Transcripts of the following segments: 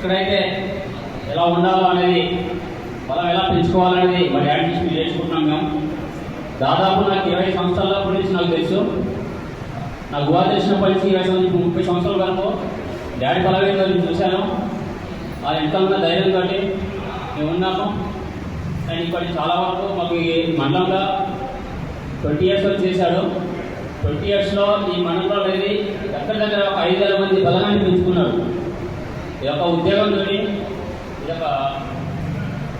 ఎక్కడైతే ఎలా ఉండాలో అనేది బలం ఎలా పెంచుకోవాలనేది మా డాడీ చేసుకుంటున్నాం మేము. దాదాపు నాకు ఇరవై సంవత్సరాల గురించి నాకు తెలుసు. నాకు గువా తెలిసినప్పటి నుంచి ఇరవై సంవత్సరాలు ముప్పై సంవత్సరాల వరకు డాడీ బలమైన నేను చూశాను. ఆ ఎంత ఉన్న కాబట్టి మేము ఉన్నాము. అండ్ ఇప్పటి చాలా వరకు మాకు ఈ మండలంలో ట్వంటీ ఇయర్స్ వరకు చేశాడు. ట్వంటీ ఇయర్స్లో ఈ మండలంలో అనేది దగ్గర దగ్గర ఒక ఐదు వేల మంది బలగాన్ని పెంచుకున్నాడు ఈ యొక్క ఉద్యోగంతో ఈ యొక్క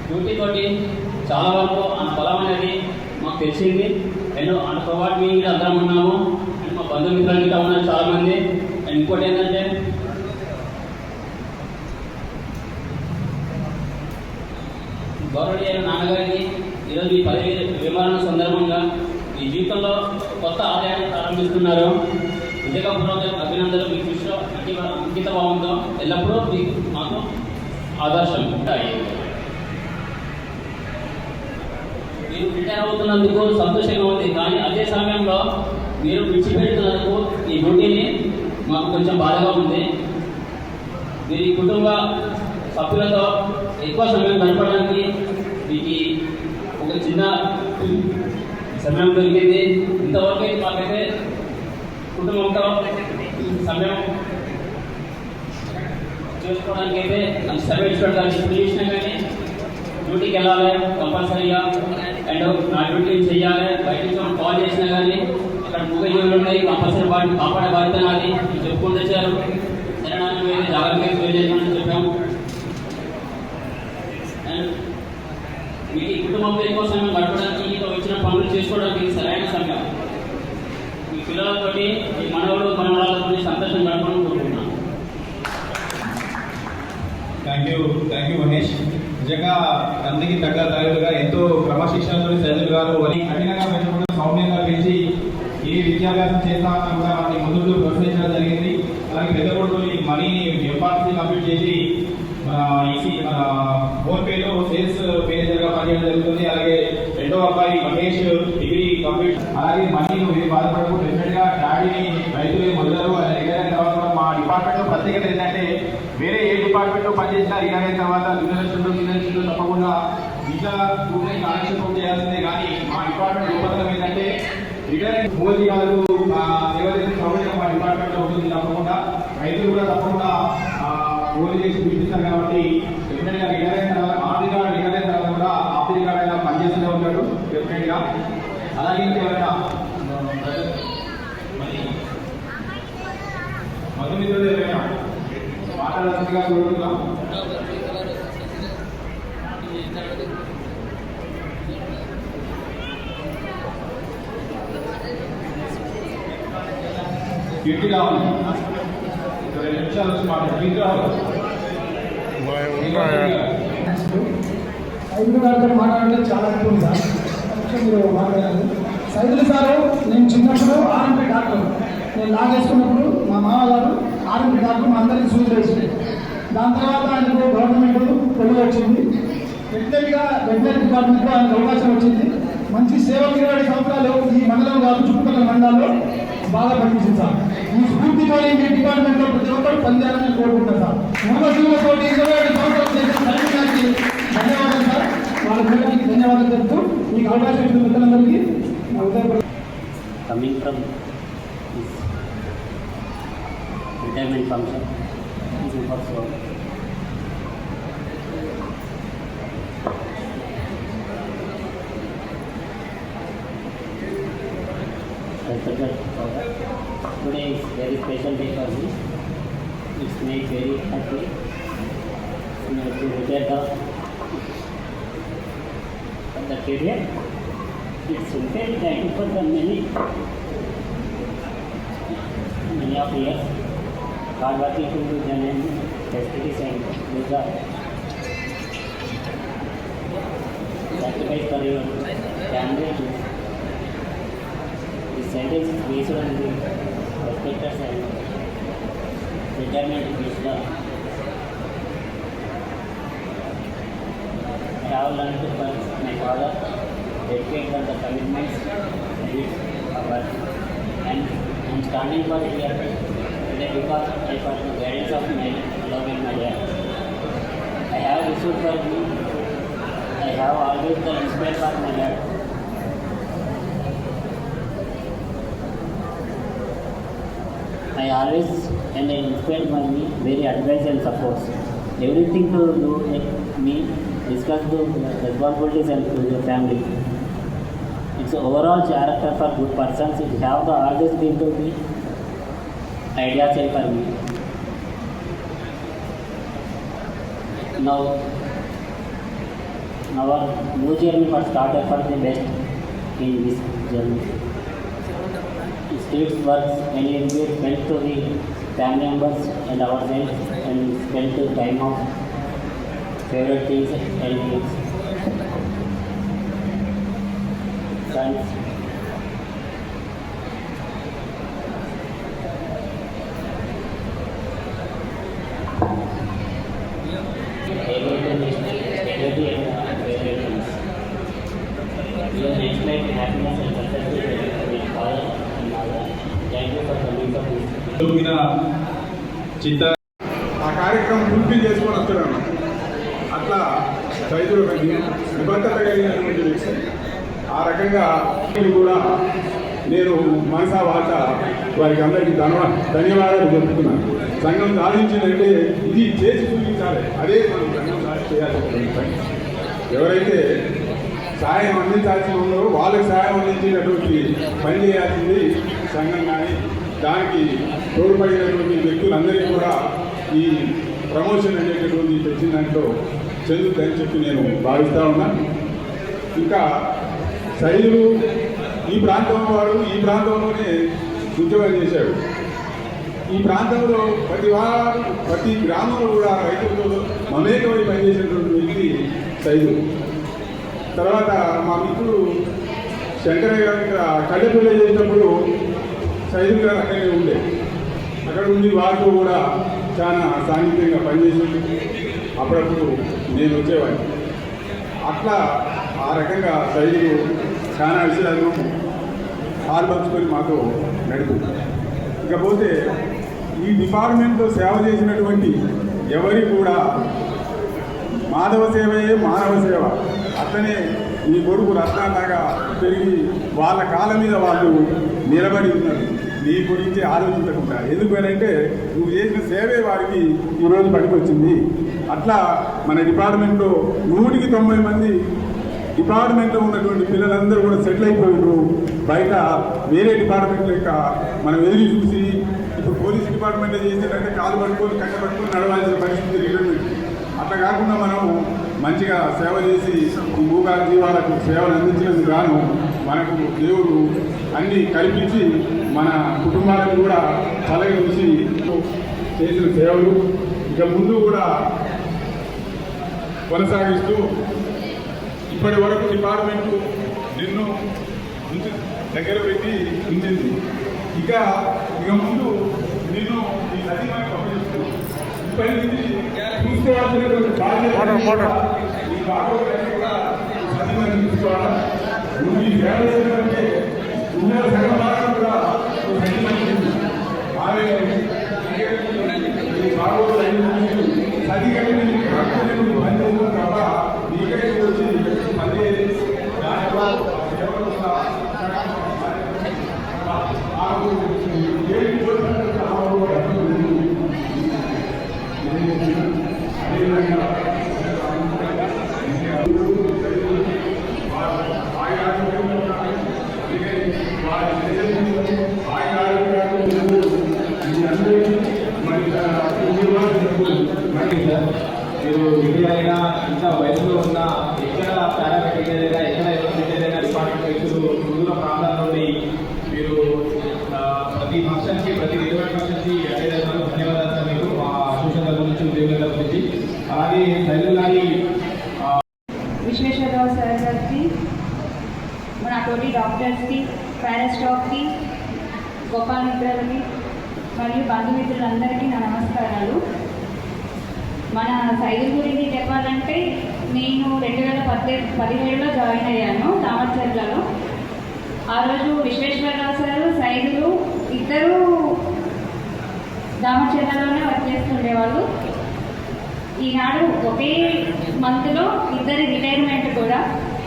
డ్యూటీ తోటి చాలా వరకు ఆ బలం అనేది మాకు తెలిసింది. అండ్ అనుకోవాలి పాటు మేము కూడా అందరం ఉన్నాము. అండ్ మా బంధుమిత్రులు కూడా ఉన్నారు చాలామంది. అండ్ ఇంకోటి ఏంటంటే గౌరవ నాన్నగారికి ఈరోజు ఈ పదవి వివరణ సందర్భంగా ఈ జీవితంలో కొత్త ఆదాయాన్ని ప్రారంభిస్తున్నారు. విజయపూర్వక అభినందనలు మీకు అంకిత అంకిత భావంతో ఎల్లప్పుడూ మీకు మాకు ఆదర్శం ఉంటాయి. మీరు రిటైర్ అవుతున్నందుకు సంతోషంగా ఉంది. కానీ అదే సమయంలో మీరు విడిచిపెడుతున్నందుకు ఈ డ్యూటీని మాకు కొంచెం బాధగా ఉంది. మీరు ఈ కుటుంబ సభ్యులతో ఎక్కువ సమయం గడపడానికి మీకు ఒక చిన్న సమయం దొరికింది. ఇంతవరకు అయితే మాకైతే కుటుంబంతో సమయం చూసుకోవడానికి అయితే నాకు సమయం ఇచ్చిపెట్టాలి ఇప్పుడు చూసినా కానీ డ్యూటీకి వెళ్ళాలి కంపల్సరీగా. అండ్ నా డ్యూటీ చేయాలి బయట నుంచి మనం కాల్ చేసినా కానీ అక్కడ మూగ ఉన్నాయి కంపల్సరీ వాటిని కాపాడే బాధ్యత నాది. చెప్పుకుంటూ వచ్చారు శరణాన్ని వేరే జాగ్రత్తగా తెలియజేయమని చెప్పాం. అండ్ మీకు ఈ కుటుంబంలో ఎక్కువ సమయం గడపడానికి మీతో వచ్చిన పనులు చేసుకోవడానికి సరైన సమయం. మీ పిల్లలతోటి మీ మనవలు మనవరాలతో సంతోషం గడపడం thank you thank you Mahesh నిజంగా తండ్రికి తగ్గ తల్లిగా ఎంతో క్రమశిక్షణతో సజ్జలు గారు వారి కఠినంగా పెంచకుండా సౌమ్యంగా పెంచి ఏ విద్యాభ్యాసం చేస్తా అన్నా కూడా వారిని ముందు ప్రోత్సహించడం జరిగింది. అలాగే పెద్ద కొడుకు ఈ మనీని ఎంపార్సీ కంప్లీట్ చేసి మన ఈసీ మన ఫోన్పేలో సేల్స్ మేనేజర్గా పనిచేయడం జరుగుతుంది. అలాగే రెండో అబ్బాయి మహేష్ డిగ్రీ కంప్లీట్. అలాగే మనీ నువ్వు బాధపడకు డెఫినెట్గా డాడీని రైతులు మొదలరు ఆయన రిటైర్ అయిన తర్వాత కూడా మా డిపార్ట్మెంట్లో ప్రత్యేకత ఏంటంటే వేరే ఏ డిపార్ట్మెంట్లో పనిచేసిన రిటైర్ అయిన తర్వాత యూనివర్సిటీలో యూనివర్సిటీలో తప్పకుండా విజా పూర్తి కాలక్షేపం చేయాల్సిందే. కానీ మా డిపార్ట్మెంట్ గొప్పతనం ఏంటంటే రిటైర్ మోదీ గారు ఎవరైతే సేవ మా డిపార్ట్మెంట్లో ఉంటుంది తప్పకుండా. రైతులు కూడా తప్పకుండా ఓలి చేసి పిలిపిస్తారు కాబట్టి డెఫినెట్గా రిటైర్ అయిన తర్వాత ఆర్థిక రిటైర్ అయిన తర్వాత కూడా ఆర్థిక పనిచేస్తూనే ఉంటాడు డెఫినెట్గా. అలాగే ఎవరైనా మరి మధుమిత్రులు ఎవరైనా కోరుతున్నాం రెండు నిమిషాలు వచ్చి మాట్లాడు సైదులు గారితో మాట్లాడితే చాలా ఎక్కువ సార్ కొంచెం మీరు మాట్లాడాలి సైదులు సారు నేను చిన్నప్పుడు ఆర్ఎంపీ డాక్టర్. నేను లాగేసుకున్నప్పుడు మా మామగారు ఆర్ఎంపీ డాక్టర్ మా అందరికీ సూచన దాని తర్వాత ఆయనకు గవర్నమెంట్ పెళ్ళి వచ్చింది వెటనరీగా వెటనరీ డిపార్ట్మెంట్లో ఆయనకు అవకాశం వచ్చింది. మంచి సేవలు ఇరవై సంవత్సరాలు ఈ మండలం కాదు చుట్టుపక్కల మండలాల్లో బాగా పనిచేసింది సార్ ఈ స్ఫూర్తితో ఈ డిపార్ట్మెంట్లో ప్రతి ఒక్కరు పనిచేయాలని కోరుకుంటారు సార్. మూగశివులతో ఇరవై ఏడు సంవత్సరాలు చేసిన సైనిక్ ధన్యవాదాలు సార్. వాళ్ళ పిల్లలకి ధన్యవాదాలు చెప్తూ మీకు అవకాశం ఇచ్చిన మిత్రులందరికీ coming from retirement function Special day for me. It's made very happy you know, to retire the, the career. It's very thankful for the many, many of years, Bhagavati to the Janan Festivity Center, Gujarat. Sacrifice for your family. The sentence is based on the perspectives and determined wisdom. I have learned to first my father, dedicate for the commitments, and, and standing for the effort. Here today because I the guidance of my loving my dad. I have received for me. I have always the inspired for my dad. I always and I inspired by me very advice and supports. Everything to do me, discuss the responsibilities and to your family. It's overall character for good persons. It have the always been to be idea check कर मी नव नवा new journey for starter for the best in this journey. States work and it be spend to the family members and our sales and spend to time of favourite things and sons ఆ కార్యక్రమం పూర్తి చేసుకొని వస్తున్నాను. అట్లా రైతులు నిబద్ధత కలిగినటువంటి వ్యక్తి. ఆ రకంగా కూడా నేను మనసా వాట వారికి అందరికీ ధన్యవా ధన్యవాదాలు చెప్తున్నాను సంఘం సాధించిందంటే ఇది చేసి చూపించాలి. అదే మనం సంఘం సాధి చేయాలి ఎవరైతే సాయం అందించాల్సి ఉందో వాళ్ళకి సాయం అందించేటటువంటి పని చేయాల్సింది సంఘం కానీ దానికి తోడ్పడినటువంటి వ్యక్తులందరికీ కూడా ఈ ప్రమోషన్ అనేటటువంటి తెచ్చిన దాంట్లో చెందుతుందని చెప్పి నేను భావిస్తా ఉన్నా. ఇంకా శైలులు ఈ ప్రాంతం వాడు ఈ ప్రాంతంలోనే ఉద్యోగం చేశాడు ఈ ప్రాంతంలో ప్రతి వారు ప్రతి గ్రామంలో కూడా రైతులతో మమేకమై పనిచేసినటువంటి వ్యక్తి శైలు తర్వాత మా మిత్రుడు శంకరయ్య గారు ఇక్కడ కళ్ళెపల్లి చేసినప్పుడు సైదు గారు అక్కడే ఉండే. అక్కడ ఉండి వారితో కూడా చాలా సాన్నిధ్యంగా పనిచేసింది. అప్పుడప్పుడు నేను వచ్చేవాడిని. అట్లా ఆ రకంగా సైదులు చాలా విషయాలను పాల్పంచుకొని మాతో నడుపుతుంది ఇకపోతే ఈ డిపార్ట్మెంట్లో సేవ చేసినటువంటి ఎవరి కూడా మాధవ సేవయే మానవ సేవ. అట్లనే ఈ కొడుకు రత్నాలాగా పెరిగి వాళ్ళ కాళ్ళ మీద వాళ్ళు నిలబడి ఉన్నారు. నీ గురించి ఆలోచించకుండా. ఎందుకంటే నువ్వు చేసిన సేవే వారికి ఈరోజు పనికొచ్చింది. అట్లా మన డిపార్ట్మెంట్లో నూటికి తొంభై మంది డిపార్ట్మెంట్లో ఉన్నటువంటి పిల్లలందరూ కూడా సెటిల్ అయిపోయారు బయట వేరే డిపార్ట్మెంట్ యొక్క మనం ఎదురు చూసి ఇప్పుడు పోలీస్ డిపార్ట్మెంట్లో చేసేటంటే కాలు పట్టుకొని కట్ట పట్టుకొని నడవాల్సిన పరిస్థితి రిటైర్మెంట్ అట్లా కాకుండా మనం మంచిగా సేవ చేసి ఈ మూగా జీవాలకు సేవలు అందించినందుకు గాను మనకు దేవుడు అన్ని కల్పించి మన కుటుంబాలను కూడా చలగించి చేసిన సేవలు. ఇక ముందు కూడా కొనసాగిస్తూ ఇప్పటి వరకు డిపార్ట్మెంట్ నిన్ను ఉంచి దగ్గర పెట్టి ఉంచింది. ఇక ఇక ముందు నిన్ను ఈ అప్పగిస్తున్నాను ఇప్పటి నుంచి చూసుకోవాల్సినటువంటి బాధ్యత ఈ బాగోగులన్నీ కూడా సతీమణికి చూసుకోవాలా నువ్వు ఈ సేవ చేసినట్టే ఉన్న సగం భాగం కూడా ఈ సతీమణికి ఉంది. ఆమె ఈ బాగోగులు అన్ని చూసి సతీమణిని రక్షణ పని చేస్తుంది తప్ప నీకే వచ్చి పని చేసి దాని వల్ల సేవలు కూడా ఆమెకు ఏమి కోరినట్టు ఆమెకు రక్షణ ఉంది. మీరు డిగ్రీ అయినా ఇంకా వయసులో ఉన్న ఎక్కడ పారామెడికల్ అయినా ఎక్కడ ఎవరు ఏదైనా డిపార్ట్మెంట్ వ్యక్తులు దూర ప్రాంతాల నుండి మీరు ప్రతి ఫంక్షన్కి ప్రతి రిజర్వేట్ ఫంక్షన్కి అటెండ్ అయినందుకు ధన్యవాదాలు సార్ మీకు మా సూచనల గురించి ఉద్యోగుల గురించి అలాగే శైలు గారి విశ్వేశ్వరరావు సార్ గారికి మన తోటి డాక్టర్స్కి ప్యారెంట్ స్టాఫ్కి గోపాల్ మిత్రులకి మరియు బంధుమిత్రులందరికీ నా నమస్కారాలు. మన సైజు గురించి చెప్పాలంటే నేను రెండు వేల పద్దె పదిహేడులో జాయిన్ అయ్యాను రామచర్లలో ఆ రోజు విశ్వేశ్వరరావు సార్ సైదులు ఇద్దరు దామచర్లలోనే వర్క్ చేస్తుండేవాళ్ళు. ఈనాడు ఒకే మంత్లో ఇద్దరి రిటైర్మెంట్ కూడా.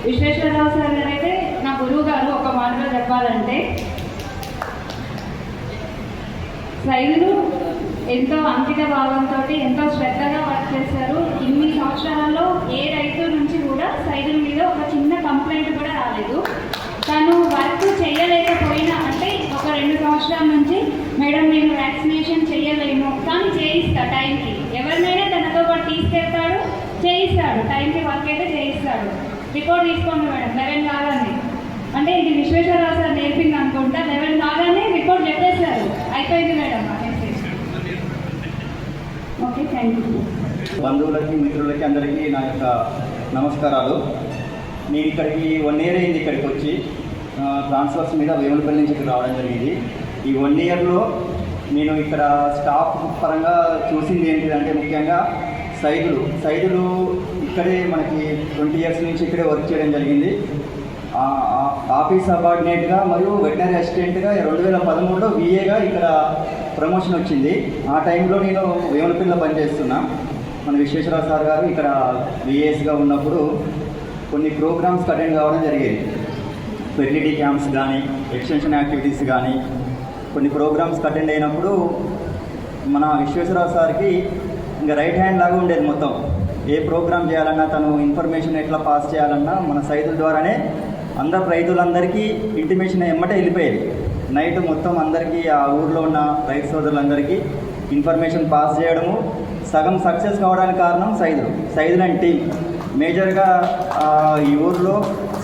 విశ్వేశ్వరరావు సార్ గారు అయితే నా గురువు గారు ఒక మాటలో చెప్పాలంటే రైతులు ఎంతో అంకిత భావంతో ఎంతో శ్రద్ధగా వర్క్ చేస్తారు ఇన్ని సంవత్సరాలలో ఏ రైతు నుంచి కూడా సైదుల మీద ఒక చిన్న కంప్లైంట్ కూడా రాలేదు. తను వర్క్ చేయలేకపోయినా అంటే ఒక రెండు సంవత్సరాల నుంచి మేడం నేను వ్యాక్సినేషన్ చేయలేను. కానీ చేయిస్తా టైంకి. ఎవరినైనా తనతో పాటు తీసుకెళ్తాడు చేయిస్తాడు. టైంకి వర్క్ అయితే చేయిస్తాడు. రిపోర్ట్ తీసుకోండి మేడం లెవెన్ కాగానే. అంటే ఇది విశ్వేశ్వరరావు సార్ నేర్పింది అనుకుంటా లెవెన్ కాగానే రిపోర్ట్ చెప్పేశారు. అయిపోయింది మేడం ఓకే థ్యాంక్ యూ. బంధువులకి మిత్రులకి అందరికీ నా యొక్క నమస్కారాలు. నేను ఇక్కడికి వన్ ఇయర్ అయింది ఇక్కడికి వచ్చి ట్రాన్స్ఫర్స్ మీద వేములపల్లి నుంచి ఇక్కడ రావడం జరిగింది. ఈ వన్ ఇయర్లో నేను ఇక్కడ స్టాఫ్ పరంగా చూసింది ఏంటిదంటే ముఖ్యంగా సైదులు. సైదులు ఇక్కడే మనకి ట్వంటీ ఇయర్స్ నుంచి ఇక్కడే వర్క్ చేయడం జరిగింది. ఆఫీస్ సబార్డినేట్గా మరియు వెటనరీ అసిస్టెంట్గా రెండు వేల పదమూడులో విఏగా ఇక్కడ ప్రమోషన్ వచ్చింది. ఆ టైంలో నేను వేములపిల్ల పనిచేస్తున్నా. మన విశ్వేశ్వరరావు సార్ గారు ఇక్కడ విఏఎస్గా ఉన్నప్పుడు కొన్ని ప్రోగ్రామ్స్ అటెండ్ కావడం జరిగేది. ఫెర్టిలిటీ క్యాంప్స్ కానీ ఎక్స్టెన్షన్ యాక్టివిటీస్ కానీ కొన్ని ప్రోగ్రామ్స్ అటెండ్ అయినప్పుడు మన విశ్వేశ్వరరావు సార్కి ఇంకా రైట్ హ్యాండ్ లాగా ఉండేది మొత్తం. ఏ ప్రోగ్రామ్ చేయాలన్నా తను ఇన్ఫర్మేషన్ ఎట్లా పాస్ చేయాలన్నా మన సైతుల ద్వారానే అందరు రైతులందరికీ ఇంటిమేషన్ ఎమ్మటే వెళ్ళిపోయేది. నైట్ మొత్తం అందరికీ ఆ ఊర్లో ఉన్న రైతు సోదరులందరికీ ఇన్ఫర్మేషన్ పాస్ చేయడము సగం సక్సెస్ కావడానికి కారణం సైదులు సైదులు అండ్ టీం మేజర్గా ఈ ఊర్లో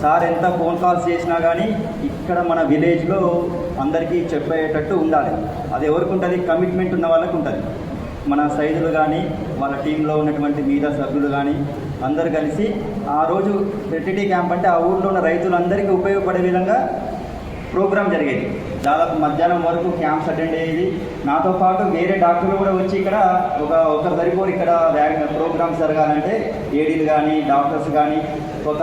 సార్ ఎంత ఫోన్ కాల్స్ చేసినా కానీ ఇక్కడ మన విలేజ్లో అందరికీ చెప్పేటట్టు ఉండాలి. అది ఎవరికి ఉంటుంది కమిట్మెంట్ ఉన్న వాళ్ళకు ఉంటుంది మన సైదులు కానీ వాళ్ళ టీంలో ఉన్నటువంటి మిగతా సభ్యులు కానీ అందరు కలిసి ఆ రోజు ఫెర్టిలిటీ క్యాంప్ అంటే ఆ ఊర్లో ఉన్న రైతులందరికీ ఉపయోగపడే విధంగా ప్రోగ్రామ్ జరిగేది. దాదాపు మధ్యాహ్నం వరకు క్యాంప్స్ అటెండ్ అయ్యేది. నాతో పాటు వేరే డాక్టర్లు కూడా వచ్చి ఇక్కడ ఒక ఒక సరిపోరు ఇక్కడ ప్రోగ్రామ్స్ జరగాలంటే ఏడీలు కానీ డాక్టర్స్ కానీ ఒక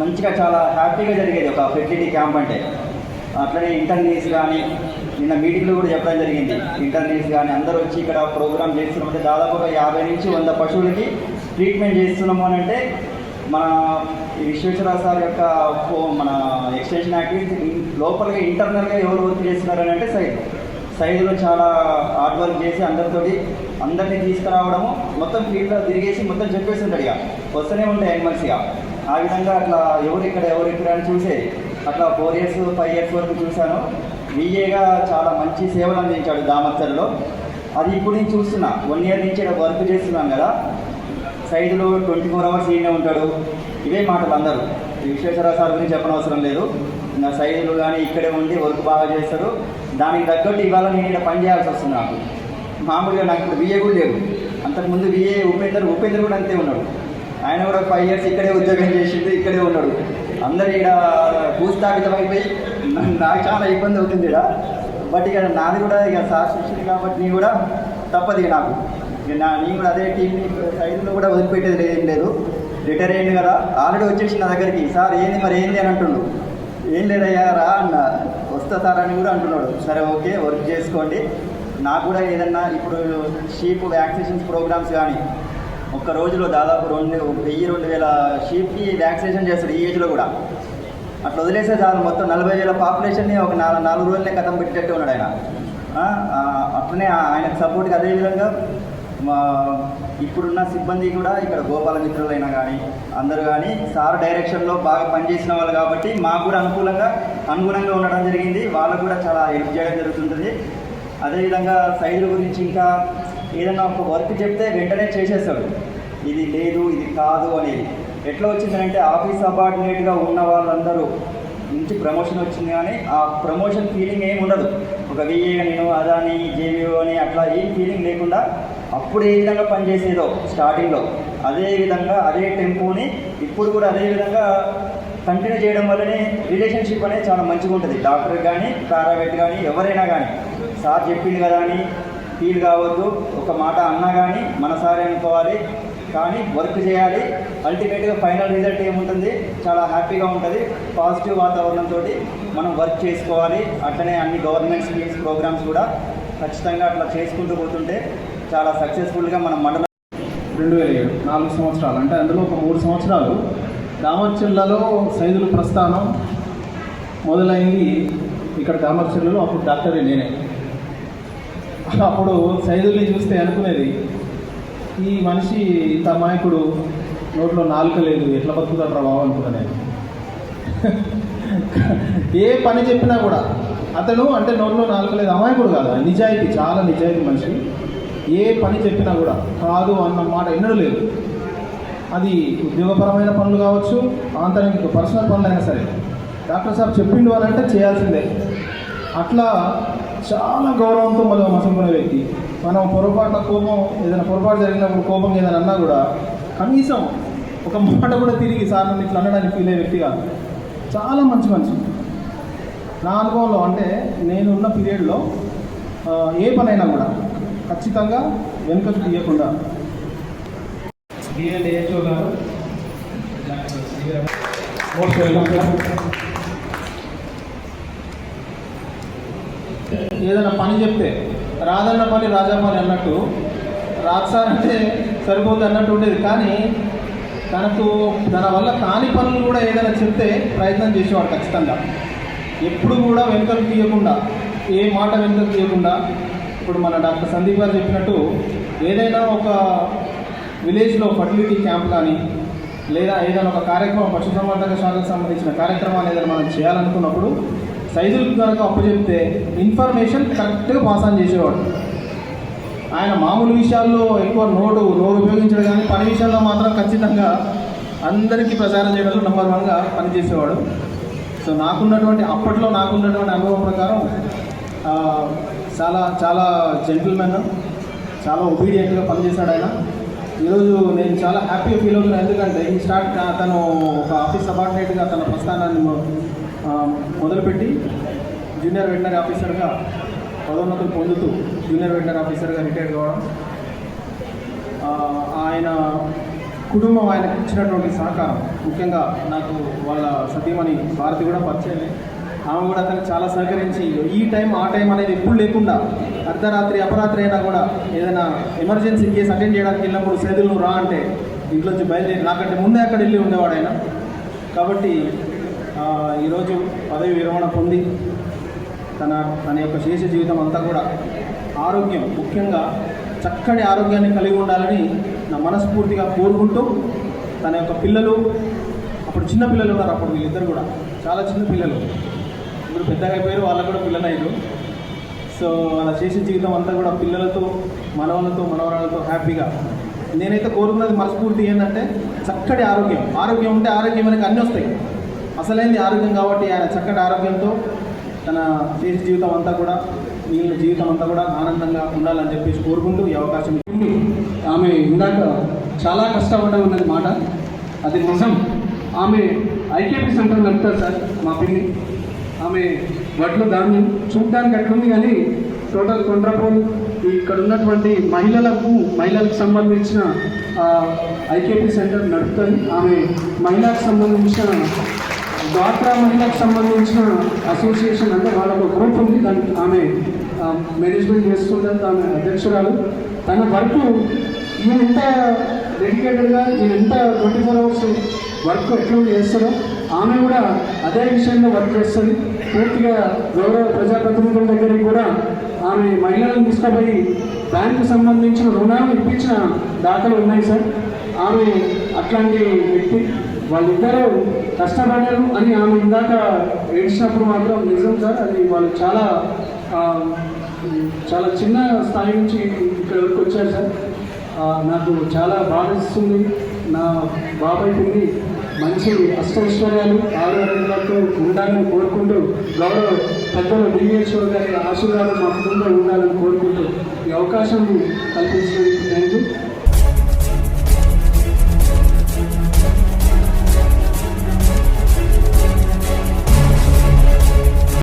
మంచిగా చాలా హ్యాపీగా జరిగేది ఒక ఫెసిలిటీ క్యాంప్ అంటే. అట్లనే ఇంటర్నీస్ కానీ నిన్న మీటింగ్లో కూడా చెప్పడం జరిగింది. ఇంటర్నీస్ కానీ అందరూ వచ్చి ఇక్కడ ప్రోగ్రామ్ చేస్తున్నామంటే దాదాపుగా యాభై నుంచి వంద పశువులకి ట్రీట్మెంట్ చేస్తున్నాము అని అంటే మన ఈ విశ్వేశ్వరరావు సార్ యొక్క మన ఎక్స్టెన్షన్ యాక్ట్ లోపలగా ఇంటర్నల్గా ఎవరు వర్క్ చేస్తున్నారని అంటే సైడ్ సైడ్లో చాలా హార్డ్ వర్క్ చేసి అందరితోటి అందరినీ తీసుకురావడము మొత్తం ఫీల్డ్లో తిరిగేసి మొత్తం చెప్పేసి ఉంటాడు ఇక. వస్తూనే ఉంటాయి యానిమల్స్ ఆ విధంగా అట్లా ఎవరు ఇక్కడ ఎవరు ఇక్కడ అని చూసేది అట్లా ఫోర్ ఇయర్స్ ఫైవ్ ఇయర్స్ వరకు చూశాను. విఏగా చాలా మంచి సేవలు అందించాడు దామర్చర్లో అది ఇప్పుడు నేను చూస్తున్నా. వన్ ఇయర్ నుంచి ఇక్కడ వర్క్ చేస్తున్నాను కదా. సైజులో ట్వంటీ ఫోర్ అవర్స్ ఈయనే ఉంటాడు. ఇవే మాటలు అందరూ విశ్వేశ్వర విశ్వేశ్వరరావు సార్ గురించి చెప్పనవసరం లేదు. నా సైజులు కానీ ఇక్కడే ఉండి వర్క్ బాగా చేస్తారు. దానికి తగ్గట్టు ఇవాళ నేను ఇక్కడ పని చేయాల్సి వస్తుంది నాకు. మామూలుగా నాకు ఇప్పుడు బిఏ కూడా లేవు అంతకుముందు బిఏ ఉపేందర్ ఉపేందర్ కూడా అంతే ఉన్నాడు. ఆయన కూడా ఫైవ్ ఇయర్స్ ఇక్కడే ఉద్యోగం చేసిండు ఇక్కడే ఉన్నాడు. అందరు ఇక్కడ భూస్థాపితం అయిపోయి నాకు చాలా ఇబ్బంది అవుతుంది ఇక్కడ బట్ ఇక నాది కూడా ఇక సార్ శిష్యుడు కాబట్టి నేను కూడా తప్పదు ఇక నాకు. నా నేను కూడా అదే టీంని సైడ్లో కూడా వదిలిపెట్టేది లేదు ఏం లేదు. రిటైర్ అయింది కదా ఆల్రెడీ వచ్చేసి నా దగ్గరికి. సార్ ఏంది మరి ఏంది? అని అంటుండు. ఏం లేదయ్యా రా అన్న. వస్తా సార్ అని కూడా అంటున్నాడు. సరే ఓకే వర్క్ చేసుకోండి. నాకు కూడా ఏదన్నా ఇప్పుడు షీప్ వ్యాక్సినేషన్స్ ప్రోగ్రామ్స్ కానీ ఒక్క రోజులో దాదాపు రెండు వెయ్యి రెండు వేల షీప్కి వ్యాక్సినేషన్ చేస్తాడు ఈ ఏజ్లో కూడా. అట్లా వదిలేసే చాలు మొత్తం నలభై వేల పాపులేషన్ని ఒక నాలుగు నాలుగు రోజులనే కథం పెట్టేటట్టు ఉన్నాడు ఆయన. అట్లనే ఆయనకు సపోర్ట్గా అదేవిధంగా మా ఇప్పుడున్న సిబ్బంది కూడా ఇక్కడ గోపాల మిత్రులైనా కానీ అందరూ కానీ సార్ డైరెక్షన్లో బాగా పనిచేసిన వాళ్ళు కాబట్టి మాకు కూడా అనుకూలంగా అనుగుణంగా ఉండడం జరిగింది. వాళ్ళకు కూడా చాలా హెల్ప్ చేయడం జరుగుతుంటుంది. అదేవిధంగా సైజుల గురించి ఇంకా ఏదైనా ఒక వర్క్ చెప్తే వెంటనే చేసేస్తాడు. ఇది లేదు ఇది కాదు అనేది. ఎట్లా వచ్చిందంటే ఆఫీస్ అబార్డినేట్గా ఉన్న వాళ్ళందరూ నుంచి ప్రమోషన్ వచ్చింది కానీ ఆ ప్రమోషన్ ఫీలింగ్ ఏమి ఉండదు. ఒక విఏ నేను అదాని జేవీఓ అని అట్లా ఏం ఫీలింగ్ లేకుండా అప్పుడు ఏ విధంగా పనిచేసేదో స్టార్టింగ్లో అదే విధంగా అదే టెంపోని ఇప్పుడు కూడా అదే విధంగా కంటిన్యూ చేయడం వల్లనే రిలేషన్షిప్ అనేది చాలా మంచిగా ఉంటుంది. డాక్టర్ కానీ ప్రైవేట్ కానీ ఎవరైనా కానీ. సార్ చెప్పింది కదా అని ఫీల్ కావద్దు. ఒక మాట అన్నా కానీ మన సారే అనుకోవాలి. కానీ వర్క్ చేయాలి. అల్టిమేట్గా ఫైనల్ రిజల్ట్ ఏముంటుంది? చాలా హ్యాపీగా ఉంటుంది. పాజిటివ్ వాతావరణంతో మనం వర్క్ చేసుకోవాలి. అట్లనే అన్ని గవర్నమెంట్ స్కీమ్స్ ప్రోగ్రామ్స్ కూడా ఖచ్చితంగా అట్లా చేసుకుంటూ పోతుంటే చాలా సక్సెస్ఫుల్గా మన మండలం రెండు వేల ఏడు నాలుగు సంవత్సరాలు. అంటే అందులో ఒక మూడు సంవత్సరాలు దామర్చిల్లలో సైదుల ప్రస్థానం మొదలైంది ఇక్కడ దామర్చిల్లలో అప్పుడు డాక్టర్ నేనే. అప్పుడు సైదుల్ని చూస్తే అనుకునేది ఈ మనిషి ఇంత అమాయకుడు నోట్లో నాలుక లేదు ఎట్లా బతుకుతాడు రా బాబు అనుకున్నాను ఏ పని చెప్పినా కూడా అతను అంటే నోట్లో నాలుక లేదు అమాయకుడు కాదు నిజాయితీ చాలా నిజాయితీ మనిషి. ఏ పని చెప్పినా కూడా కాదు అన్న మాట ఎన్నడూ లేదు. అది ఉద్యోగపరమైన పనులు కావచ్చు ఆంతరిక పర్సనల్ పనులు అయినా సరే. డాక్టర్ సాబ్ చెప్పిండు అని అంటే చేయాల్సిందే. అట్లా చాలా గౌరవంతో మనం మసుకునే వ్యక్తి. మనం పొరపాటున కోపం ఏదైనా పొరపాటు జరిగినప్పుడు కోపం ఏదైనా అన్నా కూడా కనీసం ఒక మాట కూడా తిరిగి సార్ నన్ను ఇట్లా అనడానికి ఫీల్ అయ్యే వ్యక్తి కాదు. చాలా మంచి మనిషి. నా అనుభవంలో అంటే నేను ఉన్న పీరియడ్లో ఏ పనైనా కూడా ఖచ్చితంగా వెనుకకు తీయకుండా. డిఎల్ఏహెచ్ఓ గారు మోస్ట్ వెల్కమ్ సార్ ఏదైనా పని చెప్తే రాదన్న పని రాజా పని అన్నట్టు రాదు సార్ అంటే సరిపోతుంది అన్నట్టు ఉండేది. కానీ తనకు తన వల్ల కాని పనులు కూడా ఏదైనా చెప్తే ప్రయత్నం చేసేవాడు ఖచ్చితంగా. ఎప్పుడు కూడా వెనుకలు తీయకుండా ఏ మాట వెనుకలు తీయకుండా ఇప్పుడు మన డాక్టర్ సందీప్ గారు చెప్పినట్టు ఏదైనా ఒక విలేజ్లో ఫర్టిలిటీ క్యాంప్ కానీ లేదా ఏదైనా ఒక కార్యక్రమం పశుసంవర్ధక శాఖకు సంబంధించిన కార్యక్రమాలు ఏదైనా మనం చేయాలనుకున్నప్పుడు సైజులకు కనుక అప్పచెప్తే ఇన్ఫర్మేషన్ కరెక్ట్గా పాస్ ఆన్ చేసేవాడు. ఆయన మామూలు విషయాల్లో ఎక్కువ నోటు నోరు ఉపయోగించడం కానీ పని విషయాల్లో మాత్రం ఖచ్చితంగా అందరికీ ప్రచారం చేయడంలో నెంబర్ వన్గా పనిచేసేవాడు. సో నాకున్నటువంటి అప్పట్లో నాకున్నటువంటి అనుభవం ప్రకారం చాలా చాలా జెంటిల్మెన్ చాలా ఒబీడియంట్గా పనిచేశాడు ఆయన. ఈరోజు నేను చాలా హ్యాపీ ఫీల్ అవుతున్నాను ఎందుకంటే ఈ స్టార్ట్ తను ఒక ఆఫీస్ సబార్డినేట్గా తన ప్రస్థానాన్ని మొదలుపెట్టి జూనియర్ వెటనరీ ఆఫీసర్గా పదోన్నతులు పొందుతూ జూనియర్ వెటనరీ ఆఫీసర్గా రిటైర్ కావడం ఆయన కుటుంబం ఆయనకు ఇచ్చినటువంటి సహకారం. ముఖ్యంగా నాకు వాళ్ళ సతీమణి భారతి కూడా పరిచయమే. ఆమె కూడా అతను చాలా సహకరించి ఈ టైం ఆ టైం అనేది ఎప్పుడు లేకుండా అర్ధరాత్రి అపరాత్రి అయినా కూడా ఏదైనా ఎమర్జెన్సీ కేసు అటెండ్ చేయడానికి వెళ్ళినప్పుడు సేదులు రా అంటే ఇంట్లోంచి బయలుదేరి నాకంటే ముందే అక్కడ వెళ్ళి ఉండేవాడు ఆయన. కాబట్టి ఈరోజు పదవి విరమణ పొంది తన తన యొక్క శేష జీవితం అంతా కూడా ఆరోగ్యం ముఖ్యంగా చక్కటి ఆరోగ్యాన్ని కలిగి ఉండాలని నా మనస్ఫూర్తిగా కోరుకుంటూ తన యొక్క పిల్లలు అప్పుడు చిన్న పిల్లలు ఉన్నారు అప్పుడు వీళ్ళిద్దరు కూడా చాలా చిన్న పిల్లలు. ఇప్పుడు పెద్దగా అయిపోయారు వాళ్ళకు కూడా పిల్లలు సో అలా చేసే జీవితం అంతా కూడా పిల్లలతో మనవలతో మనవరాలతో హ్యాపీగా. నేనైతే కోరుకున్నది మనస్ఫూర్తి ఏంటంటే చక్కటి ఆరోగ్యం. ఆరోగ్యం ఉంటే ఆరోగ్యం మనకి అన్నీ వస్తాయి. అసలైంది ఆరోగ్యం కాబట్టి ఆయన చక్కటి ఆరోగ్యంతో తన చేసే జీవితం అంతా కూడా మిగిలిన జీవితం అంతా కూడా ఆనందంగా ఉండాలని చెప్పేసి కోరుకుంటూ ఈ అవకాశం ఇచ్చింది. ఆమె ఇందాక చాలా కష్టపడ్డా ఉన్నది మాట. అది నిజం. ఆమె ఐకేపీ సెంటర్ నడుపుతారు సార్ మా పిల్లి ఆమె వడ్లు దాన్ని చూడడానికి అట్లుంది కానీ టోటల్ కొండ్రపోల్ ఇక్కడ ఉన్నటువంటి మహిళలకు మహిళలకు సంబంధించిన ఐకేపీ సెంటర్ నడుపుతుంది. ఆమె మహిళలకు సంబంధించిన డ్వాక్రా మహిళకు సంబంధించిన అసోసియేషన్ అంటే వాళ్ళకు ఒక గ్రూప్ ఉంది. దానికి ఆమె మేనేజ్మెంట్ చేస్తుందని ఆమె అధ్యక్షురాలు. తన వర్క్ ఈయన ఎంత డెడికేటెడ్గా ఈయన ఎంత ట్వంటీ ఫోర్ అవర్స్ వర్క్ ఎట్లా చేస్తారో ఆమె కూడా అదే విషయంలో వర్క్ చేస్తుంది. పూర్తిగా గౌరవ ప్రజాప్రతినిధుల దగ్గరికి కూడా ఆమె మహిళలను తీసుకుపోయి బ్యాంకు సంబంధించిన రుణాలు ఇప్పించిన దాఖలు ఉన్నాయి సార్. ఆమె అట్లాంటి వ్యక్తి వాళ్ళిద్దరూ కష్టపడారు అని ఆమె ఇందాక ఏడ్చినప్పుడు మాత్రం నిజం సార్. అది వాళ్ళు చాలా చాలా చిన్న స్థాయి నుంచి ఇక్కడ వరకు వచ్చారు సార్. నాకు చాలా బాధిస్తుంది. నా బాబాయ్ పిన్ని మంచి అష్టైశ్వర్యాలు ఆరోగ్యాలతో ఉండాలని కోరుకుంటూ గౌరవ పెద్దలు డివిహెచ్ఓ గారి ఆశీర్వాదం మా కుటుంబంలో ఉండాలని కోరుకుంటూ ఈ అవకాశం కల్పించినందుకు థ్యాంక్ యూ